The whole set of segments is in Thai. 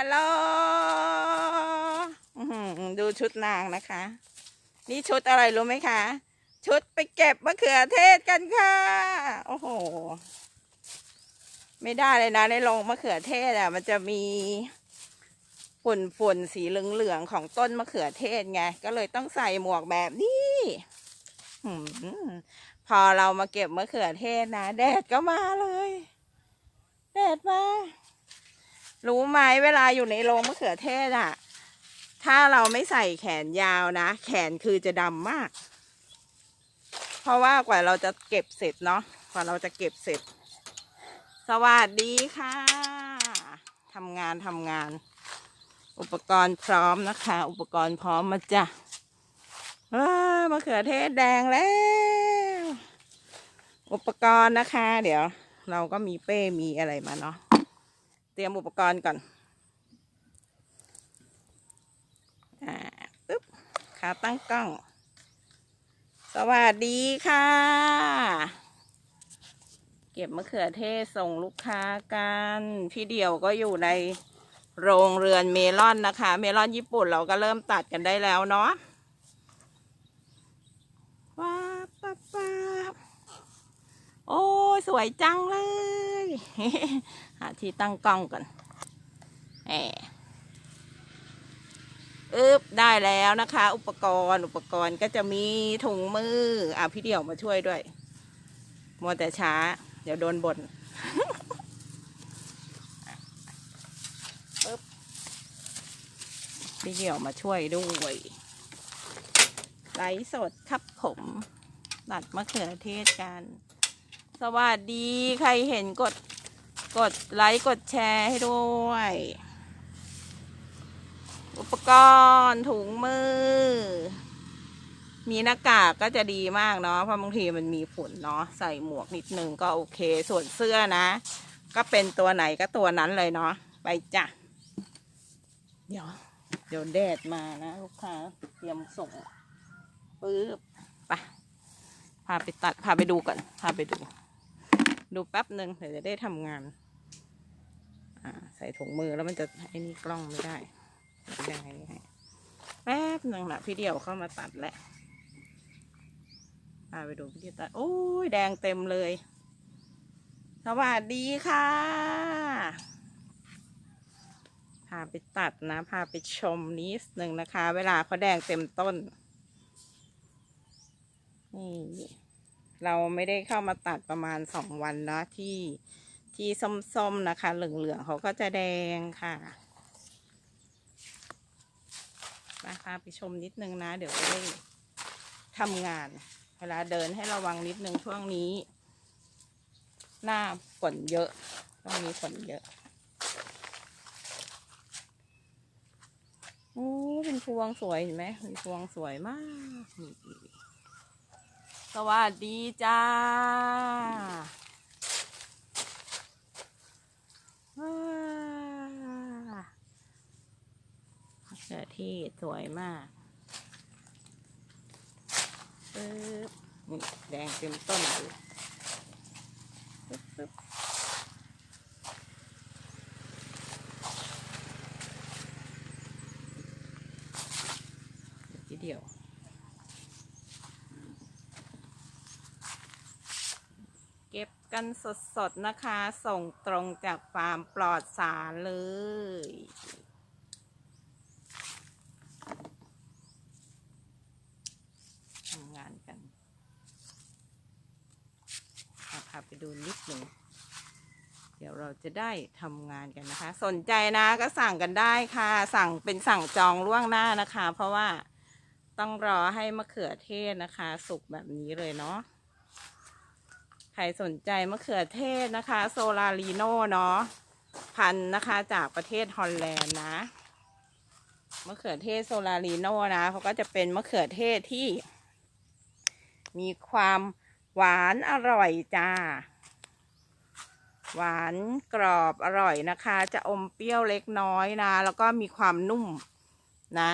ฮัลโหลดูชุดนางนะคะ นี่ชุดอะไรรู้ไหมคะ ชุดไปเก็บมะเขือเทศกันค่ะ โอ้โห ไม่ได้เลยนะในโรงมะเขือเทศอะ มันจะมีฝุ่นฝุ่นสีเหลืองๆของต้นมะเขือเทศไง ก็เลยต้องใส่หมวกแบบนี้พอเรามาเก็บมะเขือเทศนะแดดก็มาเลย แดดมา รู้ไหมเวลาอยู่ในโรงมะเขือเทศอะถ้าเราไม่ใส่แขนยาวนะ แขนคือจะดำมาก เพราะว่ากว่าเราจะเก็บเสร็จเนาะกว่าเราจะเก็บเสร็จ สวัสดีค่ะทำงานทำงาน อุปกรณ์พร้อมนะคะ อุปกรณ์พร้อมมาจ้ะว้ามะเขือเทศแดงแล้ว อุปกรณ์นะคะ เดี๋ยว เราก็มีเป้มีอะไรมาเนาะ เตรียมอุปกรณ์ก่อน อ่าปึ๊บขาตั้งกล้อง สวัสดีค่ะ เก็บมะเขือเทศส่งลูกค้ากัน พี่เดี่ยวก็อยู่ในโรงเรือนเมลอนนะคะ เมลอนญี่ปุ่นเราก็เริ่มตัดกันได้แล้วเนาะว้าบป๊าบป๊าบ โอ้ยสวยจังเลยหาที่ตั้งกล้องก่อนแหมอึบได้แล้วนะคะ อุปกรณ์อุปกรณ์ก็จะมีถุงมืออะพี่เดี่ยวมาช่วยด้วยมัวแต่ช้า เดี๋ยวโดนบน่นปึ๊บพี่เดี่ยวมาช่วยด้วยไลฟ์สดครับผมตัดมะเขือเทศกัน สวัสดีใครเห็นกดกดไลค์กดแชร์ให้ด้วย อุปกรณ์ถุงมือ มีหน้ากากก็จะดีมากเนาะเพราะบางทีมันมีฝุ่นเนาะใส่หมวกนิดนึงก็โอเคส่วนเสื้อนะ ก็เป็นตัวไหนก็ตัวนั้นเลยเนาะไปจ้ะ เดี๋ยว เดี๋ยวแดดมานะลูกค้าเตรียมส่งปึ๊บไปพาไปตัดพาไปดูก่อนพาไปดู ดูแป๊บหนึ่งเดี๋ยวจะได้ทำงาน อ่า ใส่ถุงมือแล้วมันจะไอ้นี่กล้องไม่ได้ไม่ได้แป๊บหนึ่งนะพี่เดียวเข้ามาตัดแหละพาไปดูพี่เดียวตัดโอ้ยแดงเต็มเลย สวัสดีค่ะ พาไปตัดนะ พาไปชมนิดหนึ่งนะคะ เวลาเขาแดงเต็มต้นนี่ เราไม่ได้เข้ามาตัดประมาณสองวันนะที่ที่ส้มๆนะคะ เหลืองๆเขาก็จะแดงค่ะมาพาไปชมนิดนึงนะ เดี๋ยวจะได้ทำงาน เวลาเดินให้ระวังนิดนึงช่วงนี้ หน้าฝนเยอะช่วงนี้ฝนเยอะโอ้เป็นพวงสวยเห็นไหมเป็นพวงสวยมากนี่ สวัสดีจ้าว้าเขือที่สวยมากปึ๊บแดงเต็มต้นเลยปึ๊บปึ๊บเดี๋ยวทีเดียว เก็บกันสดๆ นะคะ ส่งตรงจากฟาร์มปลอดสารเลย ทำงานกันพาไปดูนิดหนึ่ง เดี๋ยวเราจะได้ทำงานกันนะคะ สนใจนะก็สั่งกันได้ค่ะ สั่งเป็นสั่งจองล่วงหน้านะคะ เพราะว่าต้องรอให้มะเขือเทศนะคะ สุกแบบนี้เลยเนาะ ใครสนใจมะเขือเทศนะคะ โซลารีโน่เนาะพันนะคะจากประเทศฮอลแลนด์นะมะเขือเทศโซลารีโน่นะเขาก็จะเป็นมะเขือเทศที่ มีความหวานอร่อยจ้า หวานกรอบอร่อยนะคะ จะอมเปรี้ยวเล็กน้อยนะ แล้วก็มีความนุ่มนะ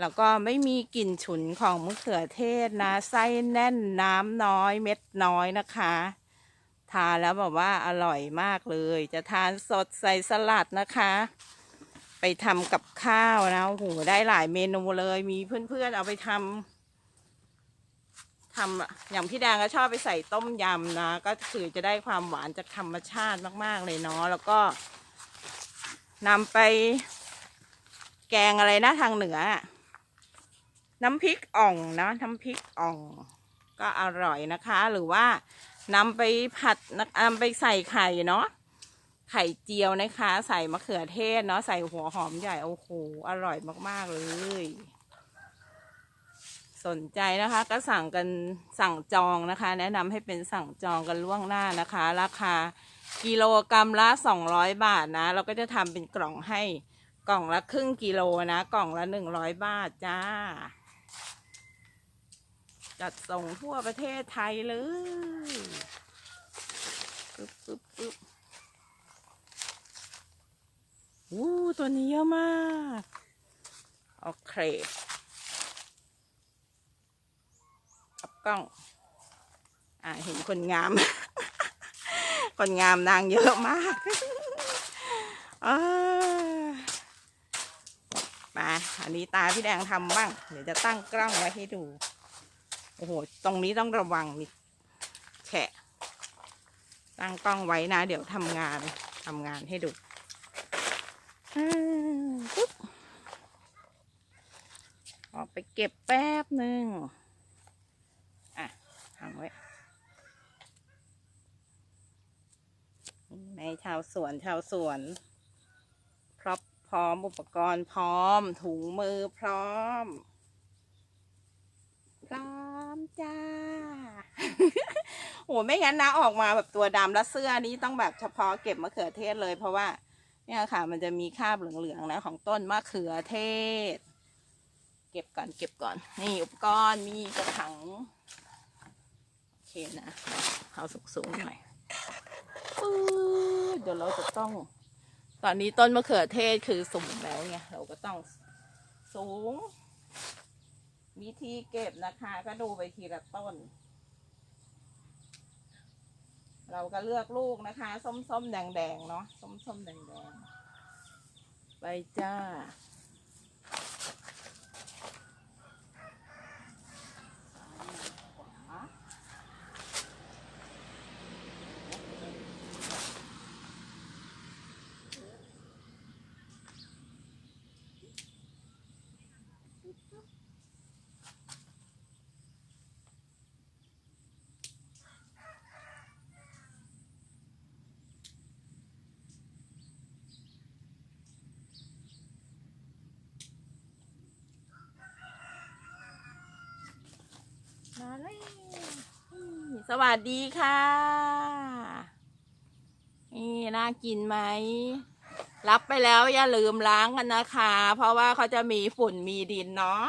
แล้วก็ไม่มีกลิ่นฉุนของมะเขือเทศนะ ไส้แน่นน้ำน้อยเม็ดน้อยนะคะ ทานแล้วแบบว่าอร่อยมากเลย จะทานสดใส่สลัดนะคะ ไปทำกับข้าวนะโอ้โหได้หลายเมนูเลย มีเพื่อนๆเอาไปทำทำอย่างพี่แดงก็ชอบไปใส่ต้มยำนะ ก็คือจะได้ความหวานจากธรรมชาติมากๆเลยเนาะ แล้วก็นำไป แกงอะไรนะทางเหนืออะ น้ำพริกอ่องนะน้ำพริกอ่อง ก็อร่อยนะคะ หรือว่านำไปผัดนำไปใส่ไข่เนาะไข่เจียวนะคะ ใส่มะเขือเทศเนาะใส่หัวหอมใหญ่โอ้โหอร่อยมาก ๆ เลย สนใจนะคะ ก็สั่งกันสั่งจองนะคะ แนะนำให้เป็นสั่งจองกันล่วงหน้านะคะ ราคากิโลกรรัมละสองร้อยบาทนะ เราก็จะทำเป็นกล่องให้กล่องละครึ่งกิโลนะ กล่องละหนึ่งร้อยบาทจ้า จัดส่งทั่วประเทศไทยเลยปึ๊บปึ๊บปึ๊บวู้ตัวนี้เยอะมากโอเคกับกล้อง อ่าเห็นคนงาม คนงามนางเยอะมากอ่ามา อันนี้ตาพี่แดงทำบ้าง เดี๋ยวจะตั้งกล้องไว้ให้ดู โอ้โห ตรงนี้ต้องระวังนี่แฉะ ตั้งกล้องไว้นะ เดี๋ยวทำงานทำงานให้ดูปุ๊บออกไปเก็บแป๊บหนึ่งอะทำไว้ในชาวสวนชาวสวนพร้อมพร้อมอุปกรณ์พร้อมถุงมือพร้อม พร้อมจ้า โอ้ไม่งั้นนะออกมาแบบตัวดำแล้วเสื้อนี้ต้องแบบเฉพาะเก็บมะเขือเทศเลย เพราะว่าเนี่ยค่ะ มันจะมีคราบเหลืองๆนะของต้นมะเขือเทศ เก็บก่อนเก็บก่อน นี่อุปกรณ์มีกระถางโอเคนะเอาสูงๆหน่อยปื๊ดเดี๋ยวเราจะต้อง ตอนนี้ต้นมะเขือเทศคือสูงแล้วไงเราก็ต้องสูง วิธีเก็บนะคะ ก็ดูไปทีละต้น เราก็เลือกลูกนะคะ ส้มๆแดงๆเนาะส้มๆแดงๆไปจ้า เลยสวัสดีค่ะ นี่น่ากินไหม รับไปแล้วอย่าลืมล้างกันนะคะ เพราะว่าเขาจะมีฝุ่นมีดินเนาะ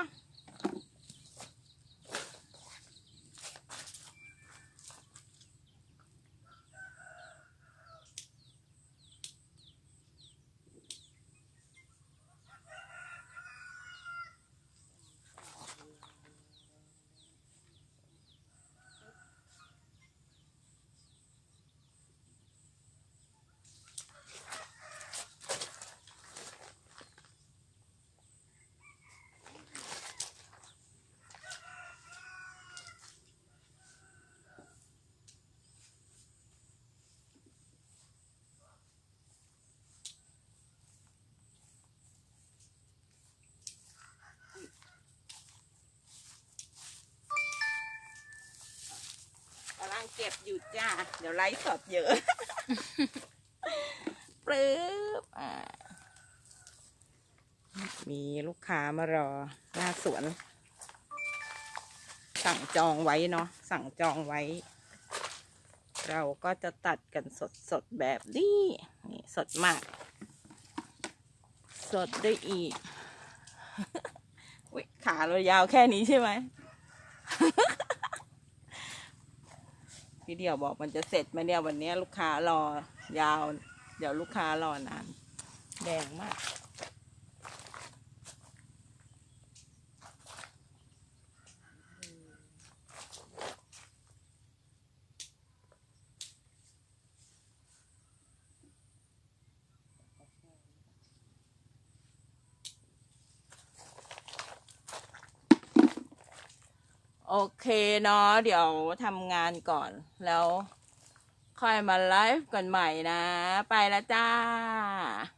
ก บอยู่จ้า เดี๋ยวไลฟ์สดเยอะปลื้บมีลูกค้ามารอ หน้าสวน สั่งจองไว้เนาะ สั่งจองไว้ เราก็จะตัดกันสดสดแบบนี้นี่สดมาก สดได้อีกขาเรายาวแค่นี้ใช่ไหม พี่เดียวบอกมันจะเสร็จไหมเนี่ยวันนี้ลูกค้ารอยาว เดี๋ยวลูกค้ารอนาน แดงมาก โอเคเนาะเดี๋ยวทำงานก่อนแล้ว ค่อยมาไลฟ์กันใหม่นะ ไปแล้วจ้า